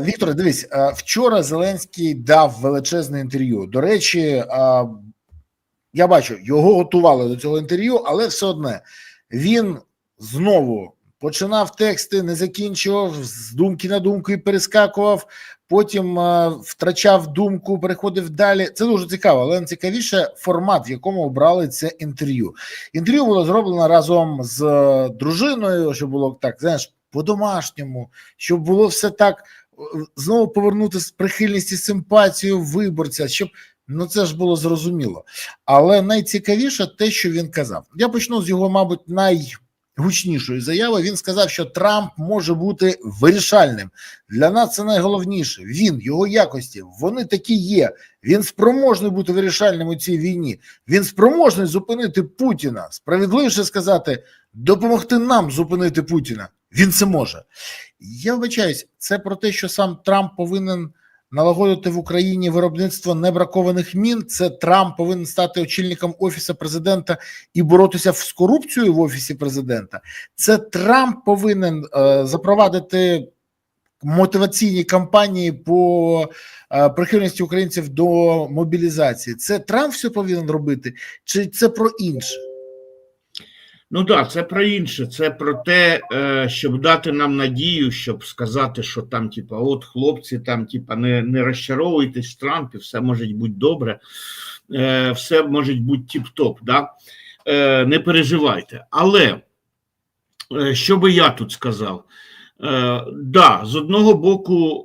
Віктор, дивись, е, вчора Зеленський дав величезне інтерв'ю. До речі, е, я бачу, його готували до цього інтерв'ю, але все одне він знову починав тексти, не закінчував з думки на думку і перескакував. Потім е, втрачав думку, переходив далі. Це дуже цікаво, але найцікавіше формат, в якому обрали це інтерв'ю. Інтерв'ю було зроблено разом з дружиною, щоб було так, знаєш, по-домашньому, щоб було все так знову повернути прихильність і симпатію виборця, щоб ну це ж було зрозуміло. Але найцікавіше те, що він казав. Я почну з його, мабуть, найгучнішої заяви. Він сказав, що Трамп може бути вирішальним. Для нас це найголовніше. Він, його якості, вони такі є. Він спроможний бути вирішальним у цій війні. Він спроможний зупинити Путіна. Справедливіше сказати, допомогти нам зупинити Путіна. Він це може. Я вибачаюсь, це про те, що сам Трамп повинен налагодити в Україні виробництво небракованих мін. Це Трамп повинен стати очільником офісу президента і боротися з корупцією в офісі президента. Це Трамп повинен е, запровадити мотиваційні кампанії по е, прихильності українців до мобілізації. Це Трамп все повинен робити, чи це про інше? Ну так, це про інше. Це про те, е, щоб дати нам надію, щоб сказати, що там, типа, от хлопці, там, типа, не не розчаровуйтесь в Трампі, все може бути добре, е, все може бути тіп-топ. Да? Е, Не переживайте. Але що би я тут сказав? Да, з одного боку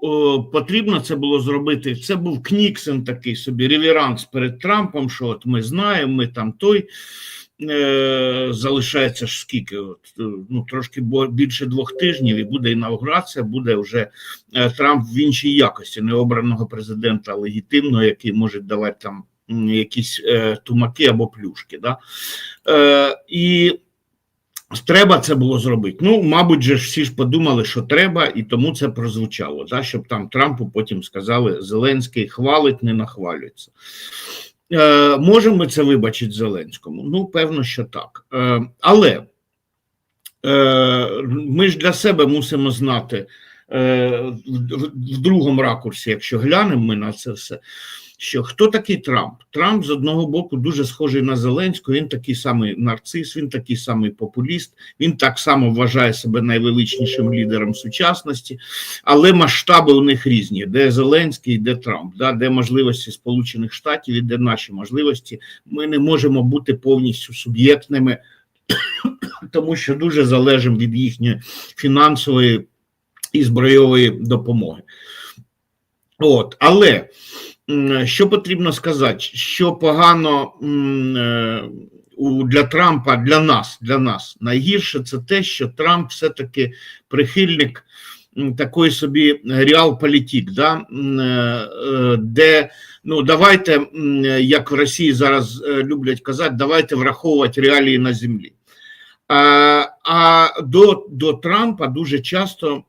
потрібно це було зробити. Це був Кніксен такий собі реверанс перед Трампом. Що от ми знаємо, ми там той е, залишається ж скільки? От, ну трошки більше двох тижнів, і буде інаугурація, буде вже е, Трамп в іншій якості необраного президента легітимного, який може давати там якісь е, тумаки або плюшки. Да? Е, І Треба це було зробити. Ну, мабуть, же всі ж подумали, що треба, і тому це прозвучало. Да? Щоб там Трампу потім сказали, Зеленський хвалить, не нахвалюється. Е, Можемо ми це вибачити Зеленському? Ну, певно, що так. Е, Але е, ми ж для себе мусимо знати в другому ракурсі, якщо глянемо ми на це все що хто такий Трамп? Трамп з одного боку дуже схожий на Зеленського. Він такий самий нарцис, він такий самий популіст. Він так само вважає себе найвеличнішим лідером сучасності, але масштаби у них різні: де Зеленський, де Трамп, да? де можливості Сполучених Штатів і де наші можливості. Ми не можемо бути повністю суб'єктними, тому що дуже залежимо від їхньої фінансової і збройової допомоги. От, але що потрібно сказати, що погано е, для Трампа, для нас, для нас найгірше це те, що Трамп все-таки прихильник такої собі реал-політик, да? Е, е, де ну давайте, як в Росії зараз люблять казати, давайте враховувати реалії на землі. А до до Трампа дуже часто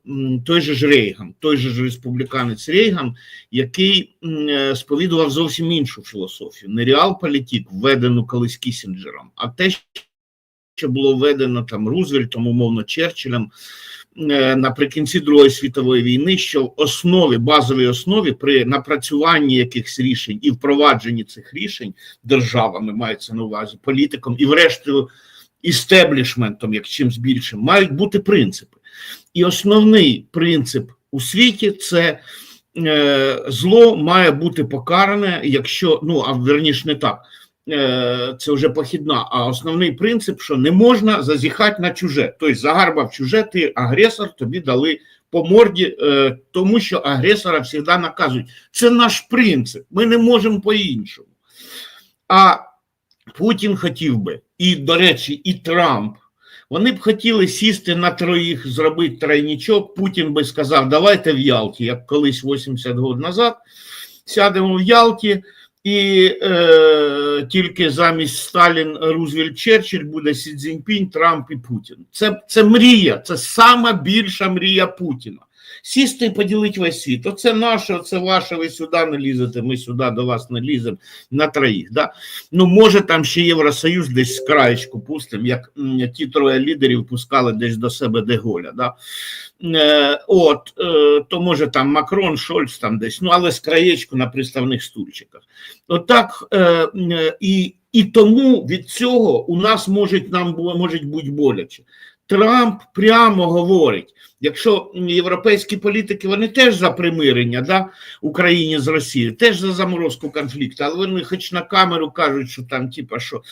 той же ж Рейган, той же ж республіканець Рейган, який е, сповідував зовсім іншу філософію, не реал-політик, введену колись Кісінджером, а те, що було введено там Рузвельтом, умовно Черчиллем е, наприкінці Другої світової війни, що в основі, базовій основі при напрацюванні якихось рішень і впровадженні цих рішень державами мається на увазі політиком і, врештою істеблішментом, як чимсь більшим, мають бути принципи. І основний принцип у світі це е, зло має бути покаране, якщо ну а верніше не так. Е, це вже похідна, а основний принцип, що не можна зазіхати на чуже. Тобто загарбав чуже, ти агресор, тобі дали по морді, е, тому що агресора завжди наказують. Це наш принцип, ми не можемо по-іншому. А Путін хотів би, і, до речі, і Трамп. Вони б хотіли сісти на троїх, зробити тройнічок. Путін би сказав, давайте в Ялті, як колись 80 років назад, сядемо в Ялті, і е, тільки замість Сталін, Рузвельт, Черчилль буде Сі Цзіньпінь, Трамп і Путін. Це це мрія, це сама більша мрія Путіна. Сісти і поділити весь світ. Оце наше, оце ваше, ви сюди не лізете, ми сюди до вас не ліземо на троїх. Да? Ну, може, там ще Євросоюз десь краєчку пустимо, як ті троє лідерів пускали десь до себе Деголя. Да? Е, от, е, то може там Макрон, Шольц там десь, ну але з краєчку на приставних стульчиках. Отак, е, е, і, і тому від цього у нас можуть нам можуть бути боляче. Трамп прямо говорить, якщо європейські політики вони теж за примирення да, Україні з Росією, теж за заморозку конфлікту, але вони хоч на камеру кажуть, що там, типа, що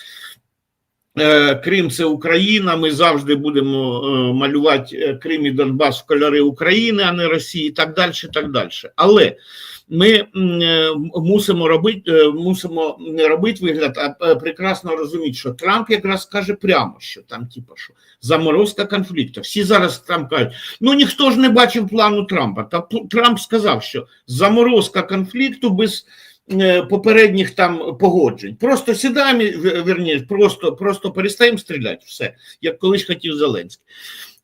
е, Крим це Україна, ми завжди будемо е, малювати е, Крим і Донбас в кольори України, а не Росії, і так далі. Так далі. Але ми е, мусимо робити, е, мусимо робити вигляд, а е, прекрасно розуміти, що Трамп якраз каже прямо, що там, типа, що заморозка конфлікту. Всі зараз там кажуть, ну ніхто ж не бачив плану Трампа. Та Трамп сказав, що заморозка конфлікту без попередніх там погоджень. Просто сідаємо, верні, просто, просто перестаємо стріляти. Все, як колись хотів Зеленський.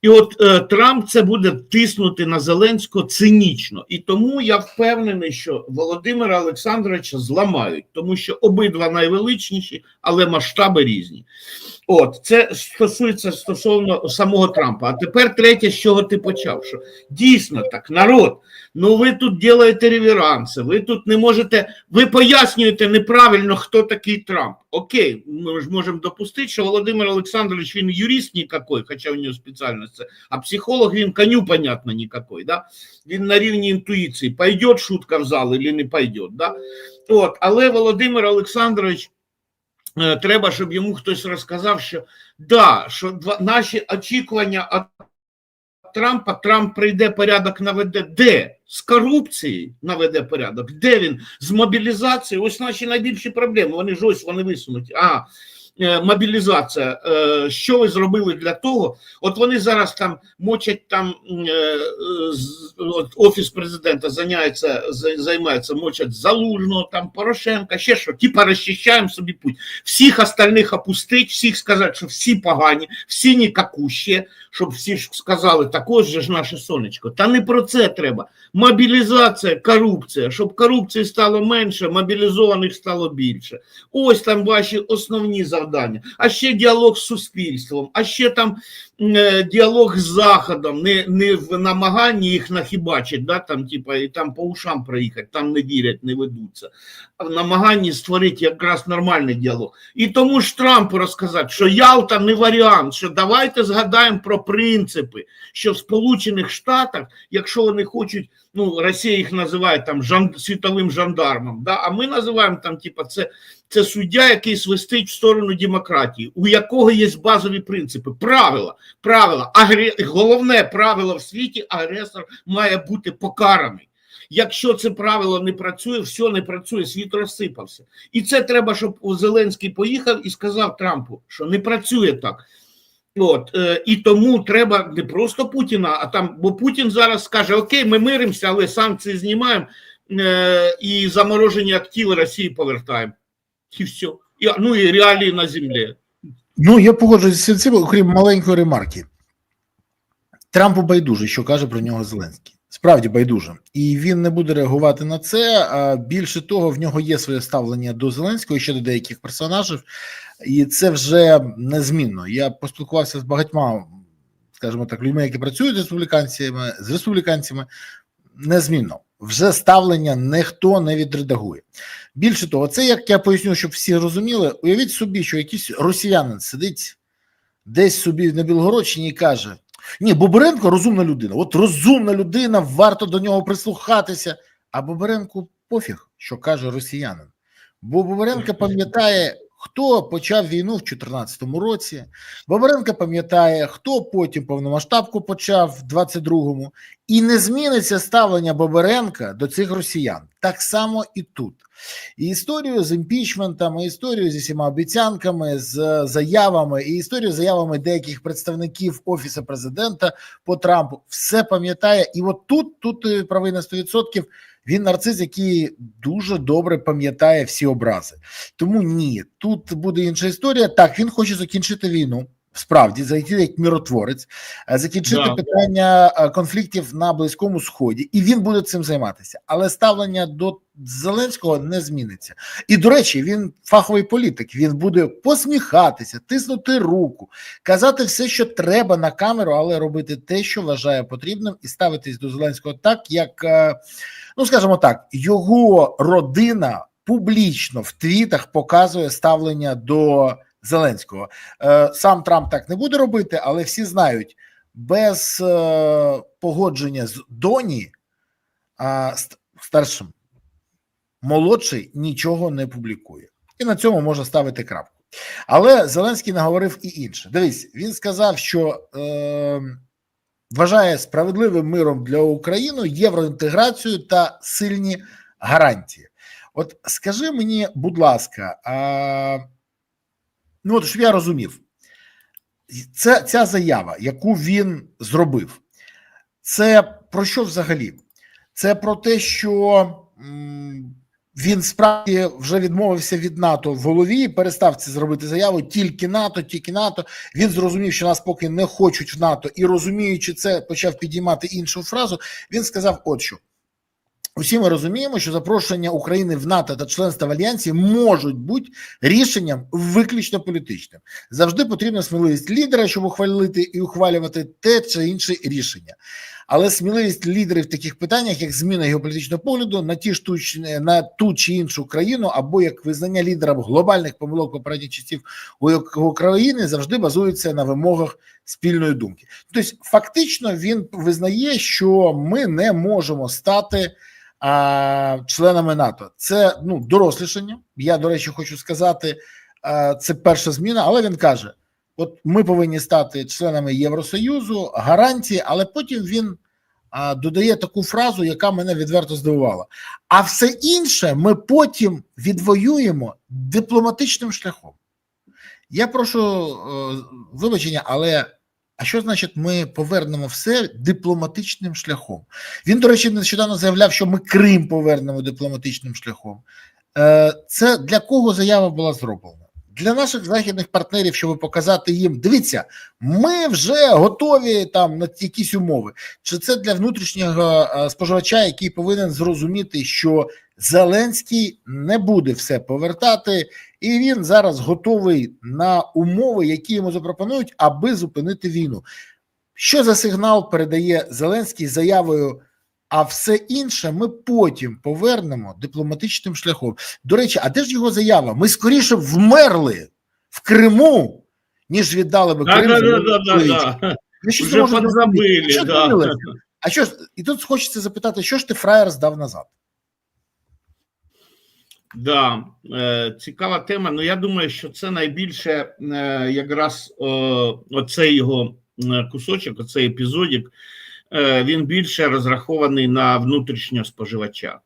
І от е, Трамп це буде тиснути на Зеленського цинічно. І тому я впевнений, що Володимира Олександровича зламають, тому що обидва найвеличніші, але масштаби різні. От це стосується стосовно самого Трампа. А тепер третє, з чого ти почав. Що дійсно так, народ. Ну ви тут робите реверанси, ви тут не можете, ви пояснюєте неправильно, хто такий Трамп. Окей, ми ж можемо допустити, що Володимир Олександрович він юрист ніякий, хоча у нього спеціальність це, а психолог він коню, понятно, ніякий. Да? Він на рівні інтуїції, пойде шутка в зал чи не пойде. Да? От, але Володимир Олександрович. е, Треба, щоб йому хтось розказав, що да, що наші очікування від Трампа, Трамп прийде порядок наведе де? З корупції наведе порядок. Де він? З мобілізацією? Ось наші найбільші проблеми. Вони ж ось вони висунуть. А мобілізація. Е, Що ви зробили для того? От вони зараз там мочать там е, офіс президента зайняється, займається, мочать Залужного, там Порошенка, ще що, типа розчищаємо собі путь. Всіх остальних опустить, всіх сказати, що всі погані, всі нікакущі, щоб всі ж сказали, також же ж наше сонечко. Та не про це треба. Мобілізація, корупція, щоб корупції стало менше, мобілізованих стало більше. Ось там ваші основні завдання. А ще діалог з суспільством, а ще там діалог з Заходом, не, не в намаганні їх нахібачити, да, там, типа, і там по ушам проїхати, там не вірять, не ведуться, а в намаганні створити якраз нормальний діалог. І тому ж Трампу розказати, що Ялта не варіант, що давайте згадаємо про принципи, що в Сполучених Штатах, якщо вони хочуть, ну Росія їх називає там жан, світовим жандармом, да, а ми називаємо там, типа, це, це суддя, який свистить в сторону демократії, у якого є базові принципи, правила, правила, агре... головне правило в світі, агресор має бути покараний. Якщо це правило не працює, все не працює, світ розсипався. І це треба, щоб Зеленський поїхав і сказав Трампу, що не працює так. От, е, і тому треба не просто Путіна, а там, бо Путін зараз скаже: Окей, ми миримося, але санкції знімаємо е, і заморожені активи Росії повертаємо. І все. І, ну і реалії на землі. Ну, я погоджуюся з цим, окрім маленької ремарки. Трампу байдуже, що каже про нього Зеленський. Справді байдуже. І він не буде реагувати на це. А більше того, в нього є своє ставлення до Зеленського і ще до деяких персонажів, і це вже незмінно. Я поспілкувався з багатьма, скажімо так, людьми, які працюють з республіканцями, з республіканцями. Незмінно. Вже ставлення ніхто не відредагує. Більше того, це як я поясню, щоб всі розуміли. Уявіть собі, що якийсь росіянин сидить десь собі на Білгородщині і каже: Ні, Бобренко розумна людина. От розумна людина, варто до нього прислухатися. А Бобренку пофіг, що каже росіянин. Бо Бобренко пам'ятає, хто почав війну в 2014 році. Бобренко пам'ятає, хто потім повномасштабку почав в 22-му. І не зміниться ставлення Бобренка до цих росіян. Так само і тут. І історію з імпічментом, і історію зі всіма обіцянками, з заявами, і історію з заявами деяких представників офісу президента по Трампу все пам'ятає. І от тут, тут е, правий на 100%, він нарцис, який дуже добре пам'ятає всі образи. Тому ні, тут буде інша історія. Так, він хоче закінчити війну. Справді зайти як міротворець, е, закінчити Да. питання е, конфліктів на Близькому Сході, і він буде цим займатися. Але ставлення до Зеленського не зміниться. І до речі, він фаховий політик. Він буде посміхатися, тиснути руку, казати все, що треба на камеру, але робити те, що вважає потрібним, і ставитись до Зеленського так, як е, ну скажімо так, його родина публічно в твітах показує ставлення до Зеленського. Е, Сам Трамп так не буде робити, але всі знають, без е, погодження з Доні старшим молодший нічого не публікує. І на цьому можна ставити крапку. Але Зеленський наговорив і інше. Дивись, він сказав, що е, вважає справедливим миром для України євроінтеграцію та сильні гарантії. От скажи мені, будь ласка, а, ну от щоб я розумів, це ця заява, яку він зробив, це про що взагалі? Це про те, що він справді вже відмовився від НАТО в голові перестав це зробити заяву тільки НАТО, тільки НАТО. Він зрозумів, що нас поки не хочуть в НАТО, і розуміючи це, почав підіймати іншу фразу. Він сказав: от що. Усі ми розуміємо, що запрошення України в НАТО та членство в альянсі можуть бути рішенням виключно політичним. Завжди потрібна сміливість лідера, щоб ухвалити і ухвалювати те чи інше рішення. Але сміливість лідерів в таких питаннях, як зміна геополітичного погляду на ті ту, на ту чи іншу країну, або як визнання лідером глобальних помилок попередніх часів у України, завжди базується на вимогах спільної думки. Тобто, фактично, він визнає, що ми не можемо стати а, членами НАТО. Це ну дорослішання. Я, до речі, хочу сказати, а, це перша зміна, але він каже: от ми повинні стати членами Євросоюзу, гарантії, але потім він додає таку фразу, яка мене відверто здивувала. А все інше ми потім відвоюємо дипломатичним шляхом. Я прошу е, вибачення, але а що значить ми повернемо все дипломатичним шляхом? Він, до речі, нещодавно заявляв, що ми Крим повернемо дипломатичним шляхом. Е, Це для кого заява була зроблена? Для наших західних партнерів, щоб показати їм, дивіться, ми вже готові там на якісь умови. Чи це для внутрішнього е, споживача, який повинен зрозуміти, що Зеленський не буде все повертати, і він зараз готовий на умови, які йому запропонують, аби зупинити війну. Що за сигнал передає Зеленський заявою? А все інше ми потім повернемо дипломатичним шляхом. До речі, а де ж його заява? Ми скоріше вмерли в Криму, ніж віддали би Крим. да, да, да, да, да. Я щось Вже подзабили, Що да. А що ж, і тут хочеться запитати, що ж ти фраєр здав назад? Да, е, цікава тема. Ну я думаю, що це найбільше е, якраз е, оцей його е, кусочок, оцей епізодик, е, він більше розрахований на внутрішнього споживача.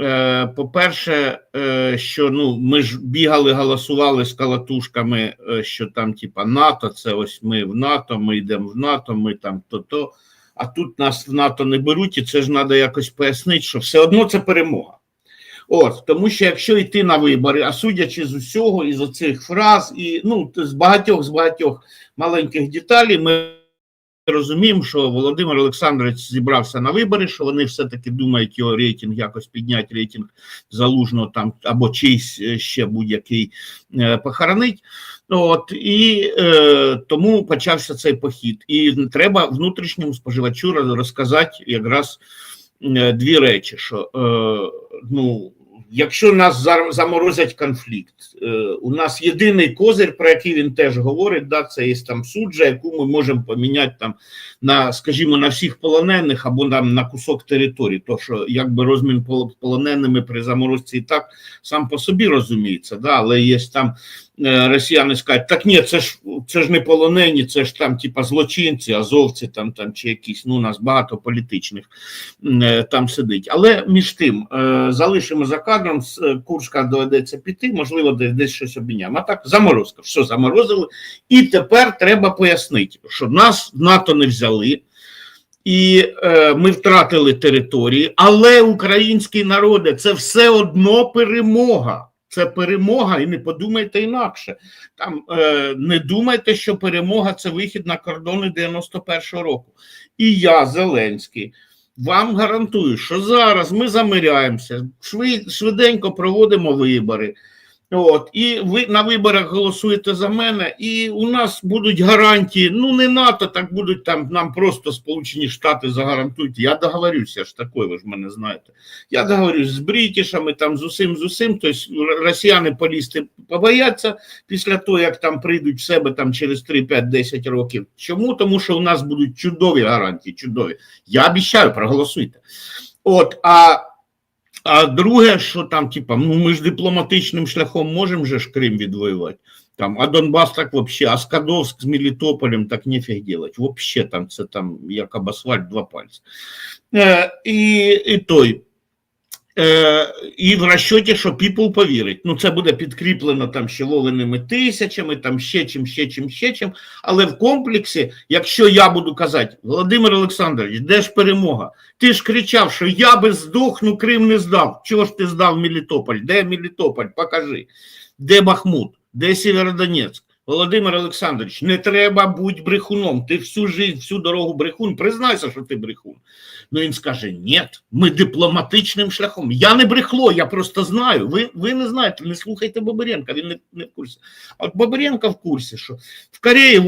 Е, по-перше, е, що ну ми ж бігали, голосували з калатушками, е, що там, типа, НАТО, це ось ми в НАТО, ми йдемо в НАТО, ми там то-то. А тут нас в НАТО не беруть, і це ж треба якось пояснити, що все одно це перемога. От, тому що якщо йти на вибори, а судячи з усього, із оцих фраз, і ну, з багатьох з багатьох маленьких деталей, ми розуміємо, що Володимир Олександрович зібрався на вибори, що вони все-таки думають його рейтинг якось підняти, рейтинг залужного там або чийсь е, ще будь-який е, похоронить. От і е, тому почався цей похід. І треба внутрішньому споживачу роз- розказати якраз е, дві речі: що е, ну, якщо нас заморозять конфлікт, е, у нас єдиний козир, про який він теж говорить, да, це є там суджа, яку ми можемо поміняти там на, скажімо, на всіх полонених або там на кусок території. То що якби розмін пол- полоненими при заморозці і так сам по собі розуміється, да, але є там росіяни скажуть, так ні, це ж це ж не полонені, це ж там, типа, злочинці, азовці там, там чи якісь. Ну, у нас багато політичних е, там сидить. Але між тим е, залишимо за кадром, е, Курська доведеться піти, можливо, десь, щось обміняємо. А так, заморозка, все заморозили. І тепер треба пояснити, що нас НАТО не взяли. І е, ми втратили території, але український народи це все одно перемога. Це перемога, і не подумайте інакше. Там е, не думайте, що перемога це вихід на кордони 91-го року. І я, Зеленський, вам гарантую, що зараз ми замиряємося, швиденько проводимо вибори. От, і ви на виборах голосуєте за мене, і у нас будуть гарантії. Ну, не НАТО, так будуть там нам просто Сполучені Штати загарантують. Я договорюся, я ж такой, ви ж мене знаєте. Я договорюсь з бритішами, там з усім, з усім. Тобто росіяни полізти побояться після того, як там прийдуть в себе там через 3, 5, 10 років. Чому? Тому що у нас будуть чудові гарантії, чудові. Я обіцяю, проголосуйте. От, а, а друге, що там, типа, ну ми ж дипломатичним шляхом можемо же ж Крим відвоювати. Там, а Донбас так вообще, а Скадовск з Мелітополем так нефіг делать. Вообще там це там як об асфальт два пальці. Е, і, і той. Е, і в розчоті, що people повірить. Ну, це буде підкріплено там ще воленими тисячами, там ще чим, ще чим, ще чим. Але в комплексі, якщо я буду казати, Володимир Олександрович, де ж перемога? Ти ж кричав, що я би здохну, Крим не здав. Чого ж ти здав Мелітополь? Де Мелітополь? Покажи. Де Бахмут? Де Сєвєродонецьк? Володимир Олександрович, не треба бути брехуном. Ти всю жизнь, всю дорогу брехун. Признайся, що ти брехун. Ну він скаже: ні, ми дипломатичним шляхом. Я не брехло, я просто знаю. Ви, ви не знаєте, не слухайте Бабиренка, він не, не в курсі. А от Бабиренко в курсі, що в Кореї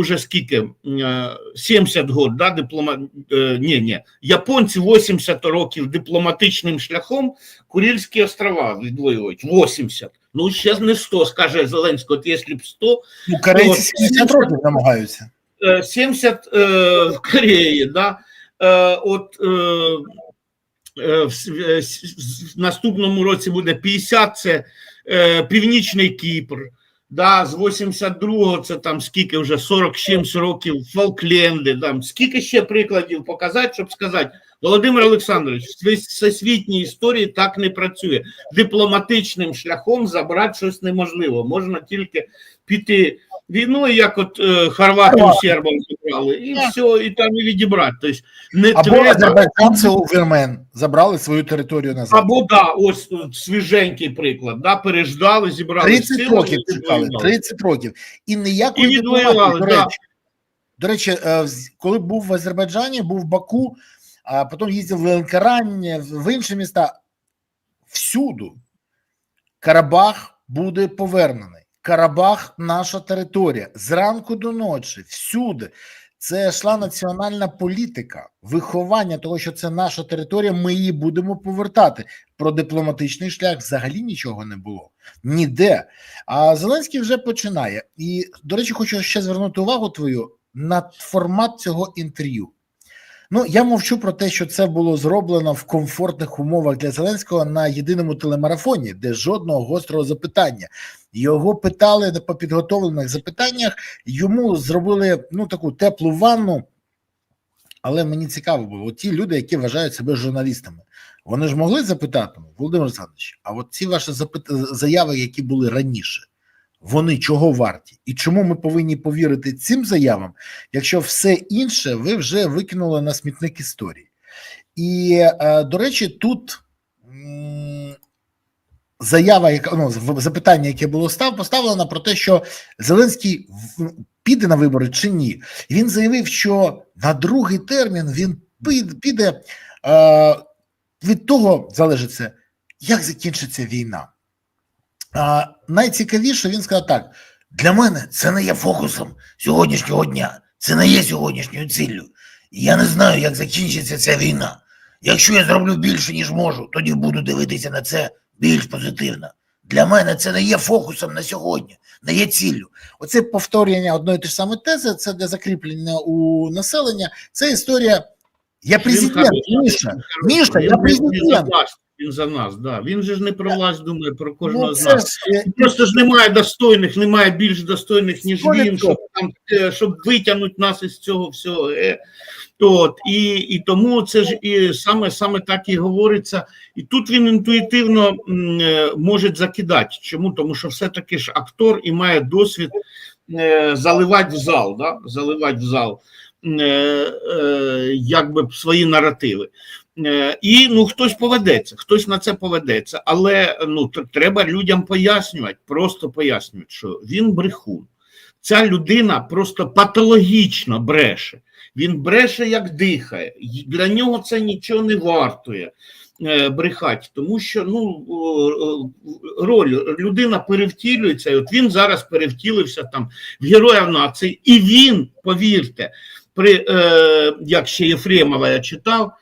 вже скільки е, 70 год, да, диплома... е, ні, ні, японці 80 років дипломатичним шляхом Курильські острова відвоюють. 80. Ну, ще не 100, скаже Зеленський, от якщо б 100, Ну, корейці От, 70 років намагаються. Е, 70 е, в Кореї, да? Е, от е, в, в, е, с- в наступному році буде 50, це е, Північний Кіпр. Да, з 82-го це там скільки вже 40 з чимсь років Фолкленди, там скільки ще прикладів показати, щоб сказати, Володимир Олександрович, в всесвітній історії так не працює. Дипломатичним шляхом забрати щось неможливо. Можна тільки піти війною, як от е, хорвати у сербам забрали, і все, і там і відібрати. Тобто не Або треба. азербайджанці у Вірмен забрали свою територію назад. Або да, ось тут свіженький приклад. Да, переждали, зібрали 30 сили, років і чекали, відвоювали. 30 років. І ніякої І дипломатії, відвоювали, до да. речі. До речі, е, з- коли був в Азербайджані, був в Баку, а потім їздив в Анкарань, в інші міста. Всюду Карабах буде повернений. Карабах наша територія. Зранку до ночі, всюди. Це йшла національна політика, виховання того, що це наша територія, ми її будемо повертати. Про дипломатичний шлях взагалі нічого не було. Ніде. А Зеленський вже починає. І, до речі, хочу ще звернути увагу твою на формат цього інтерв'ю. Ну, я мовчу про те, що це було зроблено в комфортних умовах для Зеленського на єдиному телемарафоні, де жодного гострого запитання. Його питали по підготовлених запитаннях, йому зробили ну таку теплу ванну. Але мені цікаво було, ті люди, які вважають себе журналістами, вони ж могли запитати, ну, Володимир Олександрович, а от ці ваші запит... заяви, які були раніше, вони чого варті? І чому ми повинні повірити цим заявам, якщо все інше ви вже викинули на смітник історії? І, е, до речі, тут заява, яка ну, запитання, яке було став, поставлено про те, що Зеленський піде на вибори чи ні. Він заявив, що на другий термін він піде е, від того залежить це, як закінчиться війна. А, найцікавіше він сказав так: для мене це не є фокусом сьогоднішнього дня, це не є сьогоднішньою ціллю. Я не знаю, як закінчиться ця війна. Якщо я зроблю більше, ніж можу, тоді буду дивитися на це більш позитивно. Для мене це не є фокусом на сьогодні, не є ціллю. Оце повторення одної ж самої тези, це для закріплення у населення. Це історія. Я президент, Міша. Міша, я президент. Він за нас, да. Він же ж не про власть думає, про кожного Ну, з нас. Просто ж немає достойних, немає більш достойних, ніж він, щоб там е, щоб витягнути нас із цього всього. Е. От, і, і тому це ж і саме, саме так і говориться. І тут він інтуїтивно е, може закидати. Чому? Тому що все-таки ж актор і має досвід заливати в зал, да? заливати в зал якби свої наративи. Е, І ну хтось поведеться, хтось на це поведеться, але ну треба людям пояснювати, просто пояснювати, що він брехун. Ця людина просто патологічно бреше. Він бреше, як дихає. Для нього це нічого не вартує е, брехати, тому що ну роль людина перевтілюється. І от він зараз перевтілився там в героя нації, і він, повірте, при е, як ще Єфремова я читав.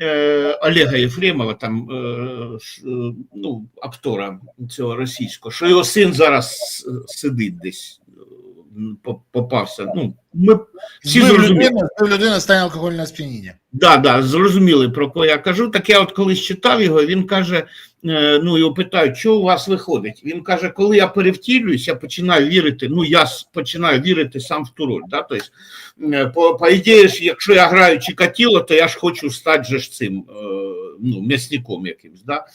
Е, Олега Єфремова, там е, е, ну, актора цього російського, що його син зараз сидить десь, попався. Ну, ми всі зрозуміли. людину, збив стане алкогольне сп'яніння. Да, да, зрозуміли про кого я кажу. Так я от колись читав його, він каже: е, ну його питають, що у вас виходить? Він каже, коли я перевтілююсь, я починаю вірити. Ну я починаю вірити сам в ту роль. Да? Тобто, по, по ідеї якщо я граю Чикатіло, то я ж хочу стати же ж цим е, ну, м'ясником якимсь. Да?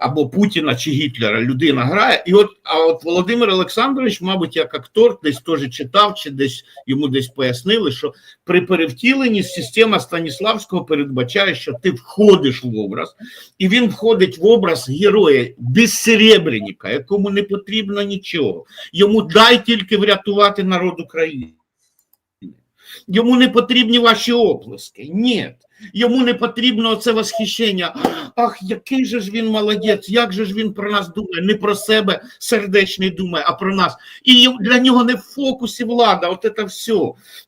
Або Путіна чи Гітлера людина грає, і от а от Володимир Олександрович, мабуть, як актор, десь теж читав, чи десь йому десь пояснили, що при перевтіленні система Станіславського передбачає, що ти входиш в образ, і він входить в образ героя безсеребренника, якому не потрібно нічого. Йому дай тільки врятувати народ України. Йому не потрібні ваші оплески. Ні. Йому не потрібно це восхищення. Ах, який же ж він молодець, як же ж він про нас думає, не про себе сердечний думає, а про нас. І для нього не в фокусі влада, от це все.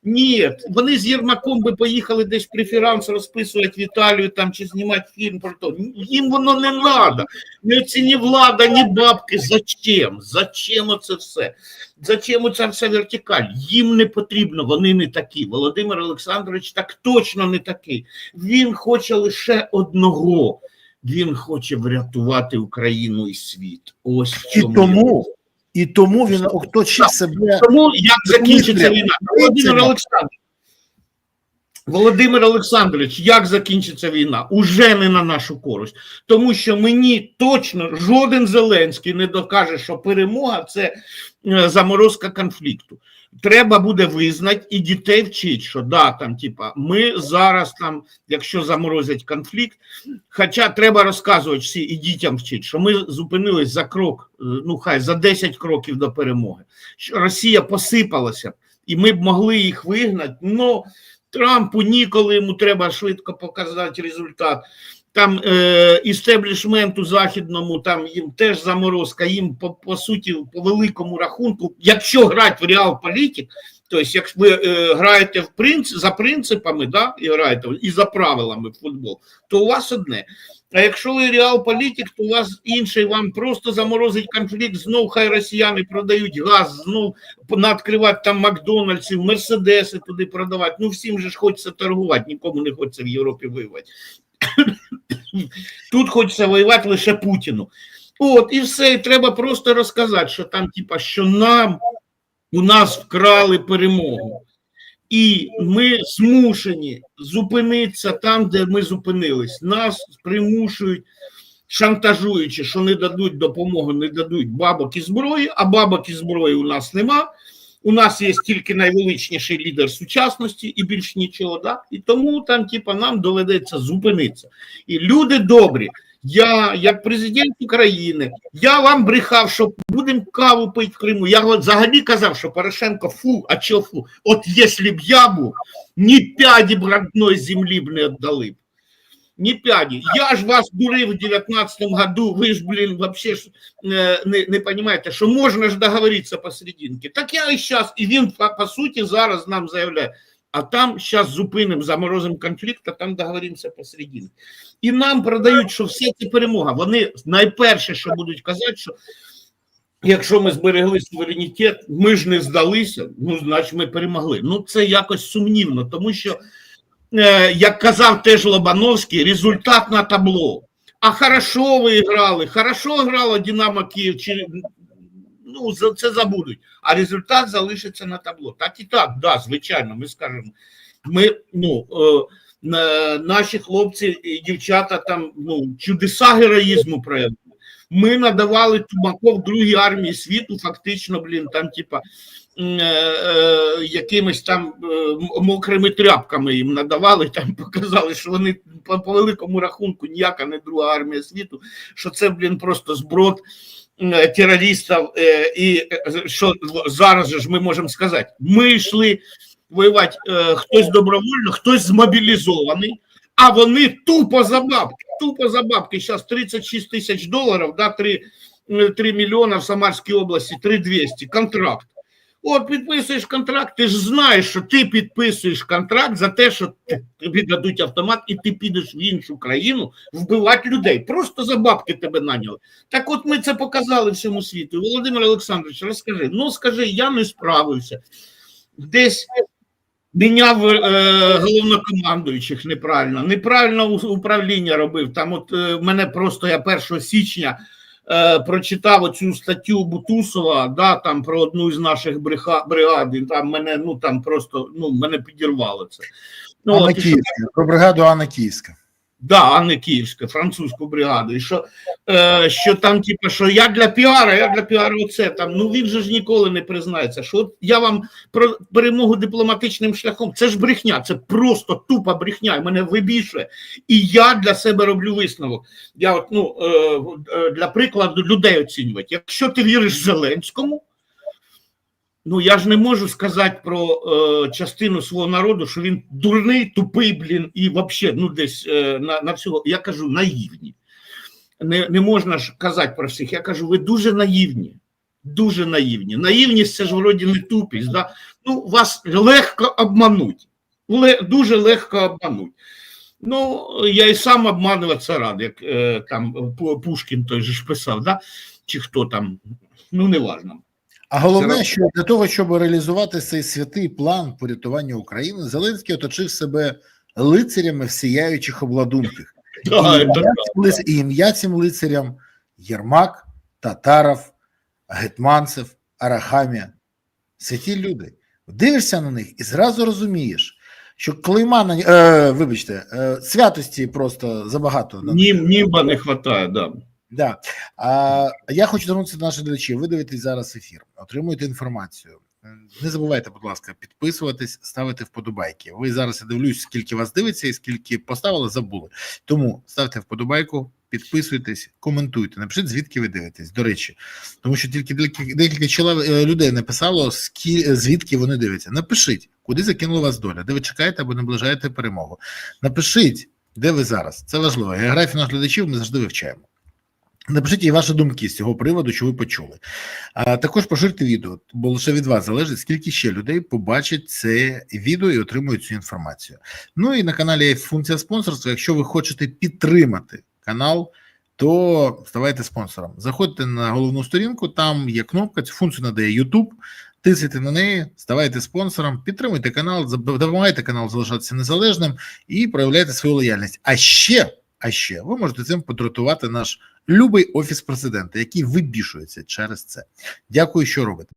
Ні, вони з Єрмаком би поїхали десь преферанс розписувати в Італію там чи знімати фільм про то. Їм воно не треба. Ні ці ні влада, ні бабки. Зачем? Зачем оце все? Зачем оця вся вертикаль? Їм не потрібно, вони не такі. Володимир Олександрович так точно не такий. Він хоче лише одного. Він хоче врятувати Україну і світ. Ось в І тому, і тому він оточив себе. Тому як закінчиться війна? Володимир Олександрович. Володимир Олександрович, як закінчиться війна? Уже не на нашу користь. Тому що мені точно жоден Зеленський не докаже, що перемога це заморозка конфлікту. Треба буде визнати і дітей вчить, що да, там, типа, ми зараз там, якщо заморозять конфлікт, хоча треба розказувати всі і дітям вчить, що ми зупинились за крок, е, ну хай за 10 кроків до перемоги. Що Росія посипалася, і ми б могли їх вигнати. Ну Трампу ніколи йому треба швидко показати результат. Там е, істеблішменту західному, там їм теж заморозка, їм по, по суті, по великому рахунку, якщо грати в реал політик, тобто, якщо ви е, граєте в принцип, за принципами, да, і граєте і за правилами в футбол, то у вас одне. А якщо ви реал політик, то у вас інший вам просто заморозить конфлікт, знов хай росіяни продають газ, знов надкривати там Макдональдсів, Мерседеси туди продавати. Ну всім же ж хочеться торгувати, нікому не хочеться в Європі воювати. Тут хочеться воювати лише Путіну. От, і все, і треба просто розказати, що там, типа, що нам у нас вкрали перемогу. І ми змушені зупинитися там, де ми зупинились. Нас примушують, шантажуючи, що не дадуть допомогу, не дадуть бабок і зброї, а бабок і зброї у нас нема. У нас є тільки найвеличніший лідер сучасності і більш нічого. Да? І тому там, типа, нам доведеться зупинитися. І люди добрі. Я, як президент України, я вам брехав, що будемо каву пити в Криму. Я взагалі казав, що Порошенко фу, а чого фу? От якщо б я був, ні п'яді б родної землі б не віддали б. Ні п'яді. Я ж вас дурив в 19-му году, ви ж, блін, вообще ж е, не, не розумієте, що можна ж договоритися посерединки. Так я і зараз, і він, по, по суті, зараз нам заявляє, а там зараз зупинимо, заморозимо конфлікт, а там договоримося посерединки. І нам продають, що всі ці перемоги, вони найперше, що будуть казати, що якщо ми зберегли суверенітет, ми ж не здалися, ну, значить, ми перемогли. Ну, це якось сумнівно, тому що, як казав теж Лобановський, результат на табло. А хорошо ви грали, хорошо грала Динамо Київ, чи ну, це забудуть, а результат залишиться на табло. Так і так, да, звичайно, ми скажемо. Ми, ну, е, наші хлопці і дівчата там ну, чудеса героїзму проявили. Ми надавали Тумаков другій армії світу, фактично, блін, там, типа, е, е, якимись там е, мокрими тряпками їм надавали, там показали, що вони по, великому рахунку ніяка не друга армія світу, що це, блін, просто зброд е, терористів. е, І е, що зараз ж ми можемо сказати, ми йшли воювати е, хтось добровольно, хтось змобілізований, а вони тупо за бабки, тупо за бабки. Зараз 36 тисяч доларів, да, 3, 3 мільйона в Самарській області, 3200, контракт. От підписуєш контракт, ти ж знаєш, що ти підписуєш контракт за те, що тобі дадуть автомат, і ти підеш в іншу країну вбивати людей. Просто за бабки тебе наняли. Так от ми це показали всьому світу. Володимир Олександрович, розкажи. Ну скажи, я не справився. Десь міняв е, головнокомандуючих неправильно, неправильно управління робив. Там, от е, мене просто я 1 січня е, прочитав оцю статтю Бутусова, да, там про одну із наших бриха- бригад, і там мене ну там просто ну мене підірвало це. Ну, Анна от, Київська, що про бригаду Анна Київська. Да, а не київська, французьку бригаду. І що, е, що там, типу, що я для піара, я для піару оце там. Ну він же ж ніколи не признається. Що от я вам про перемогу дипломатичним шляхом. Це ж брехня, це просто тупа брехня. І мене вибішує. І я для себе роблю висновок. Я от, ну, е, е, для прикладу людей оцінювати. Якщо ти віриш Зеленському. Ну, я ж не можу сказати про е, частину свого народу, що він дурний, тупий, блін, і взагалі, ну десь е, на, на всього. Я кажу наївні. Не, не можна ж казати про всіх. Я кажу, ви дуже наївні. Дуже наївні. Наївність це ж вроді не тупість. Да? Ну, вас легко обмануть. Ле, дуже легко обмануть. Ну, я і сам обмануватися рад, як е, там Пушкін той же ж писав, да? чи хто там, ну, неважно. А головне, що для того, щоб реалізувати цей святий план порятування України, Зеленський оточив себе лицарями в сіяючих обладунках. І, ім'я цим лицарям Єрмак, Татаров, Гетманцев, Арахамія. Святі люди. Дивишся на них і зразу розумієш, що клейма на е, вибачте, е, святості просто забагато. Нім, німба не вистачає, да. Да. А, я хочу звернутися до наших глядачів. Ви дивитесь зараз ефір, отримуєте інформацію. Не забувайте, будь ласка, підписуватись, ставити вподобайки. Ви зараз я дивлюсь, скільки вас дивиться і скільки поставили, забули. Тому ставте вподобайку, підписуйтесь, коментуйте, напишіть, звідки ви дивитесь. До речі, тому що тільки декілька, декілька чолов- е, людей написало, звідки вони дивляться. Напишіть, куди закинула вас доля, де ви чекаєте або наближаєте перемогу. Напишіть, де ви зараз. Це важливо. Географію наших глядачів ми завжди вивчаємо. Напишіть і ваші думки з цього приводу, що ви почули. А також поширте відео, бо лише від вас залежить, скільки ще людей побачать це відео і отримують цю інформацію. Ну і на каналі є функція спонсорства. Якщо ви хочете підтримати канал, то ставайте спонсором. Заходьте на головну сторінку, там є кнопка, цю функцію надає YouTube. Тисяйте на неї, ставайте спонсором, підтримуйте канал, допомагайте каналу залишатися незалежним і проявляйте свою лояльність. А ще, а ще ви можете цим подратувати наш любий офіс президента, який вибішується через це. Дякую, що робите.